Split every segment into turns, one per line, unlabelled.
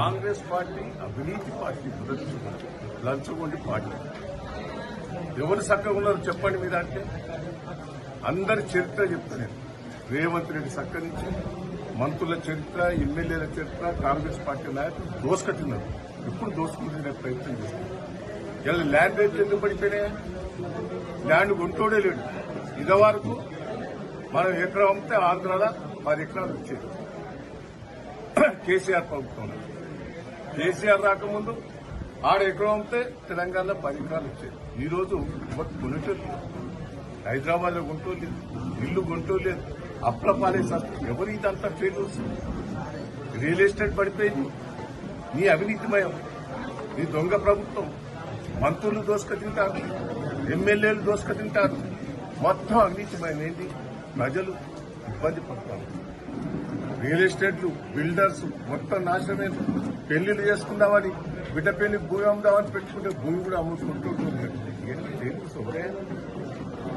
Congress party అవినీతి party దురదృష్టం లంచగొండి party ఎవరు చక్కగా ఉన్నారు చెప్పండి మీద అంటే అందరి చరిత్ర చెప్తాను రేవంత్ రెడ్డి చక్క నుంచి మంత్రుల చరిత్ర ఎమ్మెల్యేల చరిత్ర కాంగ్రెస్ పార్టీ నాయకులు దోసుకట్టినారు ఎప్పుడు దోసుకుంటున్న ప్రయత్నం చేస్తున్నారు ఇలా ల్యాండ్ రేట్లు ఎందుకు పడిపోయినాయి? ల్యాండ్ కొంటోడే లేడు. ఇదివరకు మనం ఎకరం అమ్మితే ఆంధ్రాలో పది ఎకరాలు వచ్చేది. కేసీఆర్ ప్రభుత్వంలో. కేసీఆర్ రాకముందు ఆడ ఎకరం ఉంటే తెలంగాణలో పది ఎకరాలు వచ్చేది ఈ రోజు ఎవరు కొనేటోళ్ళు హైదరాబాద్లో కొంటోలేదు ఇల్లు కొంటోలేదు అప్ల పాలేస్తారు ఎవరు ఇదంతా ఫెయిల్యూర్స్ రియల్ ఎస్టేట్ పడిపోయింది. నీ అవినీతిమయం నీ దొంగ ప్రభుత్వం. మంత్రులు దోసుక తింటారు ఎమ్మెల్యేలు దోసుక తింటారు మొత్తం అవినీతిమయం ఏంటి? ప్రజలు ఇబ్బంది పడతారు. రియల్ ఎస్టేట్లు బిల్డర్స్ మొత్తం నాశనమైన పెళ్ళిళ్ళు చేసుకుందామని బిడ్డ పెళ్ళి భూమి అమ్ముదామని పెట్టుకుంటే భూమి కూడా అమ్ముకుంటూ ఏంటి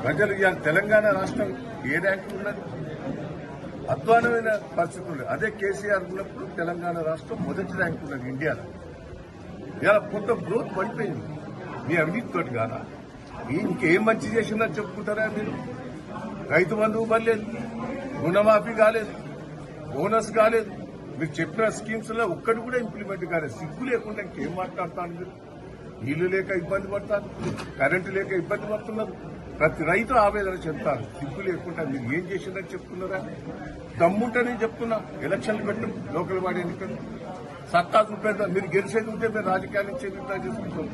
ప్రజలు ఇవాళ తెలంగాణ రాష్ట్రం ఏ ర్యాంక్ ఉన్నది? అధ్వానమైన పరిస్థితి ఉంది అదే కేసీఆర్ ఉన్నప్పుడు తెలంగాణ రాష్ట్రం మొదటి ర్యాంక్ ఉన్నది ఇండియాలో. ఇలా కొంత గ్రోత్ పడిపోయింది. మీ అవినీతితోటి కాదా? ఇంకేం మంచి చేసిందని చెప్పుకుంటారా మీరు? రైతు బంధువు పర్లేదు రుణమాఫీ కాలేదు. బోనస్ కాలేదు. మీరు చెప్పిన స్కీమ్స్లో ఒక్కటి కూడా ఇంప్లిమెంట్ కాలేదు. సిగ్గు లేకుండా ఇంకేం మాట్లాడతాను మీరు నీళ్ళు లేక ఇబ్బంది పడతారు కరెంటు లేక ఇబ్బంది పడుతున్నారు. ప్రతి రైతు ఆవేదన చెప్తారు సిగ్గు లేకుండా మీరు ఏం చేసిందని చెప్తున్నారా? దమ్ముంటేనే చెప్తున్నా. ఎలక్షన్లు పెట్టు లోకల్ వాడి ఎన్నికలు. సత్తా చూపేద్దాం. మీరు గెలిచేది ఉంటే మీరు రాజకీయాల నుంచి ఎన్నికలు చేసుకుంటాం?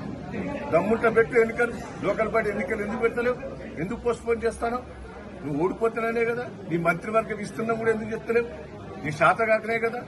దమ్ముంటే పెట్టు ఎన్నికలు. లోకల్ బాడీ ఎన్నికలు ఎందుకు పెడతలేవు? ఎందుకు పోస్ట్ పోన్ చేస్తాను? నువ్వు ఓడిపోతున్నానే కదా. నీ మంత్రివర్గం ఇస్తున్నా కూడా ఎందుకు చెప్తలేవు? నీ శాత కాకనే కదా?